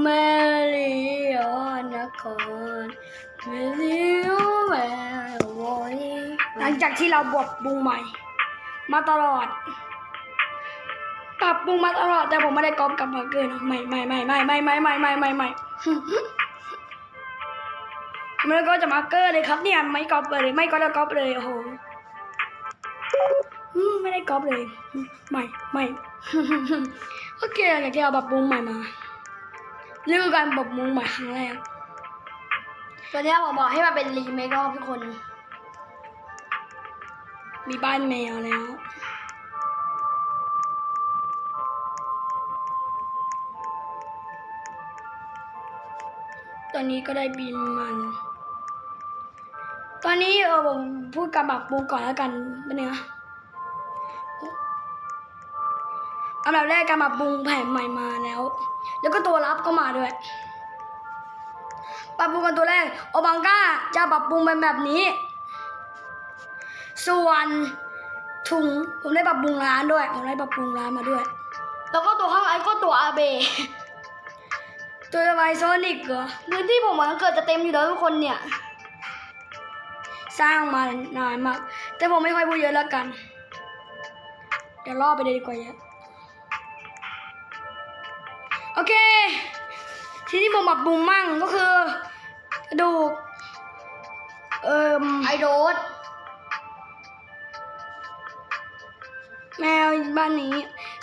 เมลิโอนครเมลิโอแวยหลังจากที่เราบวกปรุงใหม่ มาตลอด ปรับปรุงมาตลอด แต่ผมไม่ได้ก๊อปกลับมาเกินนะไม่ไม่ไม่ไม่ไม่ไม่ไม่ไม่ไม่ไม่มันก็จะมาเกอร์เลยครับเนี่ยไม่ก๊อปเลย ไม่ก็จะก๊อปเลยโอ้โหไม่ได้ก๊อปเลยอืมไม่ไม่โอเคหลังจากที่เราปรับปรุงใหม่มา นี่คือการปรับปรุงใหม่ครั้งแรกตอนนี้ผมบอกให้มันเป็นรีเมครอบทุกคน มีบ้านแมวแล้วตอนนี้ก็ได้บินมัน ตอนนี้เออผมพูดการปรับปรุงก่อนแล้วกันเป็นไง อันดับแรกการปรับปรุงแผนใหม่มาแล้ว แล้วก็ตัวรับก็มาด้วย ปรับปรุงกันตัวแรก โอบังก้าจะปรับปรุงเป็นแบบนี้ ส่วนถุงผมได้ปรับปรุงร้านด้วย ผมได้ปรับปรุงร้านมาด้วย แล้วก็ตัวข้างไอ้ก็ตัวอาเบ ตัวระบายโซนิกเหรอพื้นที่ผมมันเกิดจะเต็มอยู่แล้วทุกคนเนี่ย สร้างมานานมาก แต่ผมไม่ค่อยพูดเยอะแล้วกัน เดี๋ยวรอไปเลยดีกว่าเยอะ โอเค ทีนี้ผมปรับปรุงมั่งก็คือกระดูกเอ่มไอโดสแมวบ้านนี้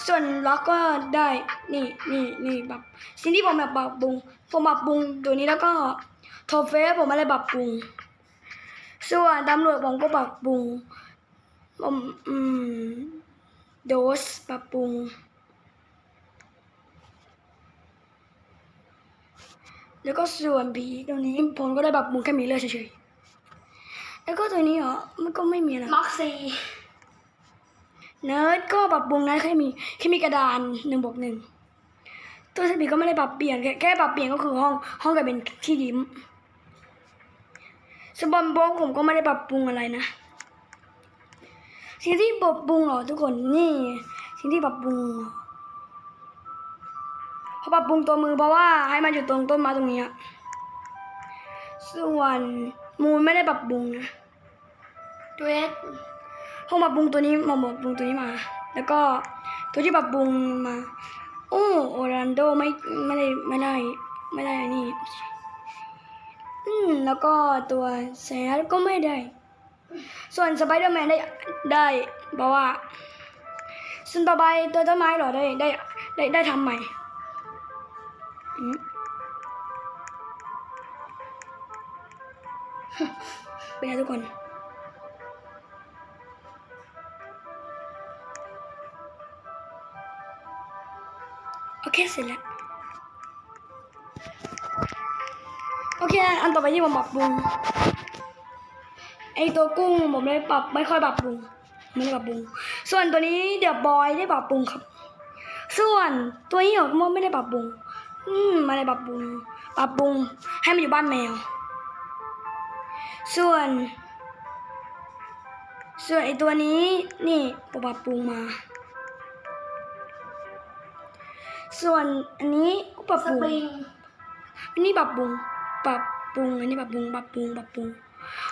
ส่วนล็อกก็ได้ นี่นี่นี่แบบสิ่งที่ผมแบบปรับปรุงผมปรับปรุงตัวนี้แล้วก็โทเฟสผมไม่ได้ปรับปรุง ส่วนตำรวจผมก็ปรับปรุงผมอืมโดสปรับปรุง แล้วก็ส่วนผีตรงนี้ผมก็ได้ปรับปรุงแค่มีเลือดเฉยๆ แล้วก็ตัวนี้เหรอ มันก็ไม่มีอะไรม็อกซีเนิร์ดก็ปรับปรุงนะแค่มีแค่มีกระดานหนึ่งบวกหนึ่งตัวสปีก็ไม่ได้ปรับเปลี่ยน แค่แค่ปรับเปลี่ยนก็คือห้องห้องกลายเป็นที่ยิ้มสปอนบล็อกผมก็ไม่ได้ปรับปรุงอะไรนะสิ่งที่ปรับปรุงเหรอทุกคนนี่สิ่งที่ปรับปรุง เขาปรับปรุงตัวมือเพราะว่าให้มันอยู่ตรงต้นไม้ตรงนี้ส่วนมูลไม่ได้ปรับปรุงนะตัวเอสห้องปรับปรุงตัวนี้มาปรับปรุงตัวนี้มา แล้วก็ตัวที่ปรับปรุงมา โอ้โอรันโดไม่ไม่ได้ไม่ได้ไม่ได้นนี้อืมแล้วก็ตัวแซดก็ไม่ได้ ส่วนสไปเดอร์แมนได้ได้เพราะว่าส่วนต่อไปตัวต้นไม้หรอได้ได้ได้ได้ทำใหม่ อืมเป็นไงทุกคนโอเคเสร็จแล้วโอเค อันต่อไปที่ผมปรับปรุงไอตัวกุ้งผมไม่ปรับไม่ค่อยปรับปรุงไม่ได้ปรับปรุง ส่วนตัวนี้เดี๋ยวบอยได้ปรับปรุงครับ ส่วนตัวนี้ผมไม่ได้ปรับปรุง อืมไม่ได้ปรับปรุงปรับปรุงให้มันอยู่บ้านแมว ส่วน ส่วนไอตัวนี้นี่ผมปรับปรุงมา ส่วนอันนี้ก็ปรับสปรุงปริงอันนี้ปรับปรุงปรับปรุงอันนี้ปรับปรุงปรับปรุงปรับปรุง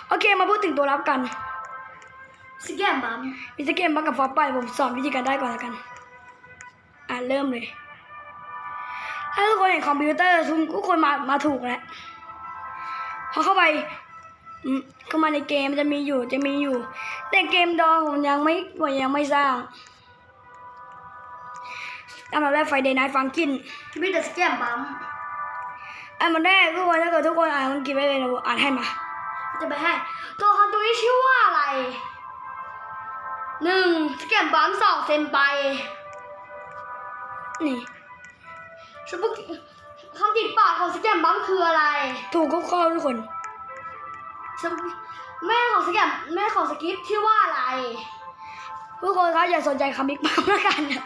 โอเคมาพูดถึงตัวรับกันสแกมบัมมิสเกมบักกับฟอปไปผมสอนวิธีการได้ก่อนแล้วกัน อะเริ่มเลย ถ้าทุกคนเห็นคอมพิวเตอร์ทุกคนมามาถูกแล้วพอเข้าไปอืมเข้ามาในเกมจะมีอยู่จะมีอยู่ แต่เกมดอผมยังไม่ผมยังไม่สร้างอันดับแรกไฟเดย์ไนท์ฟังกินมีแต่สแกมบัมอันดับแรกทุกคนถ้าเกิดทุกคนอ่านมันกินไปเลยเราอ่านให้มา จะไปให้ตัวคอนตัวนี้ชื่อว่าอะไรหนึ่งสแกมบัมสองเซนไปนี่ สปุกคำติดปากของสแกมบัมคืออะไร ถูกก็ข้อทุกคนสปุกแม่ของสแกมแม่ของสกิปชื่อว่าอะไร ทุกคนครับอย่าสนใจคำบิ๊กบัมแล้วกันนะ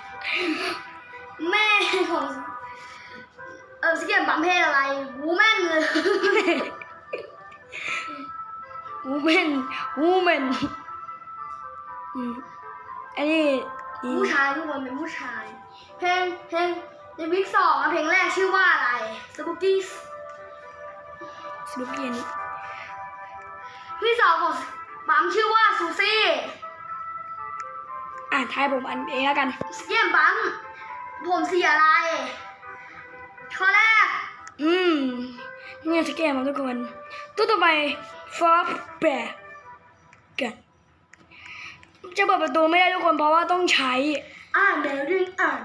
แม่ของเออสแกมบัมเพศอะไรวูแมนเลยวูแมนวูแมนอืมอันนี้นี่ผู้ชายทุกคนเป็นผู้ชาย เพลงเพลง ในวิกสองอะเพลงแรกชื่อว่าอะไรสนุกเกียนี้พี่สาวของปั๊มชื่อว่าซูซี่ อ่านทายผมอันเองแล้วกันเยี่ยมปั๊มผมสีอะไร ข้อแรก อืมเนี่ยสแกมมาทุกคนตัวต่อไปฟอปแบกกันจะเปิดประตูไม่ได้ทุกคนเพราะว่าต้องใช้ อ่านเดี๋ยวดึงอ่าน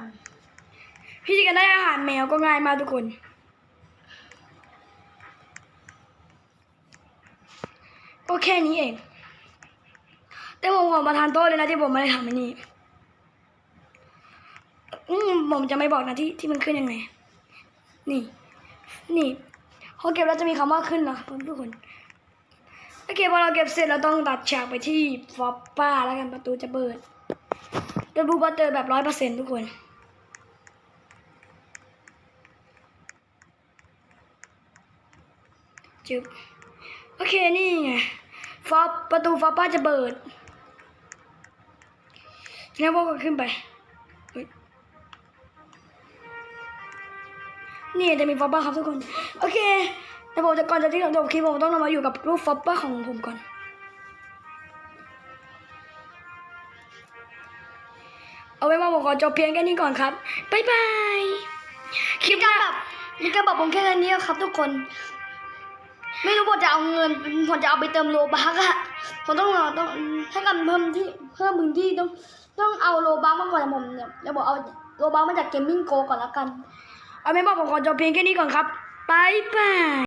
พี่จะกันได้อาหารแมวก็ง่ายมากทุกคน ก็แค่นี้เอง แต่ผมขอประทานโทษเลยนะที่ผมไม่ได้ทำอันนี้อืมผมจะไม่บอกนะที่ที่มันขึ้นยังไง นี่ นี่พอเก็บแล้วจะมีคำว่าขึ้นนะทุกคนโอเคพอเราเก็บเสร็จเราต้องตัดฉากไปที่ฟอปป้าแล้วกันประตูจะเปิดเป็นบูบัตเตอร์แบบร้อยเปอร์เซ็นต์ทุกคน จึบโอเคนี่ไงฟอปประตูฟอปป้าจะเปิดแล้วพวกก็ขึ้นไป นี่จะมีฟอปป้าครับทุกคน โอเคแต่ผมจะก่อนจะที่จบคลิปผมต้องนำมาอยู่กับรูปฟอปป้าของผมก่อน เอาไว้ว่าผมขอจบเพียงแค่นี้ก่อนครับ บ๊ายบาย คลิปหน้าแบบมีการปรับปรุงแค่นี้ครับทุกคน ไม่รู้ผมจะเอาเงินผมจะเอาไปเติมโลบักอะผมต้องรอต้องถ้ากันเพิ่มที่เพิ่มพื้นที่ต้องต้องเอาโลบักมาก่อนนะผมเนี่ยเดี๋ยวบอกเอาโลบักมาจากเกมมิ่งโกก่อนละกัน เอาไม่บอกผมขอจบเพียงแค่นี้ก่อนครับบายบาย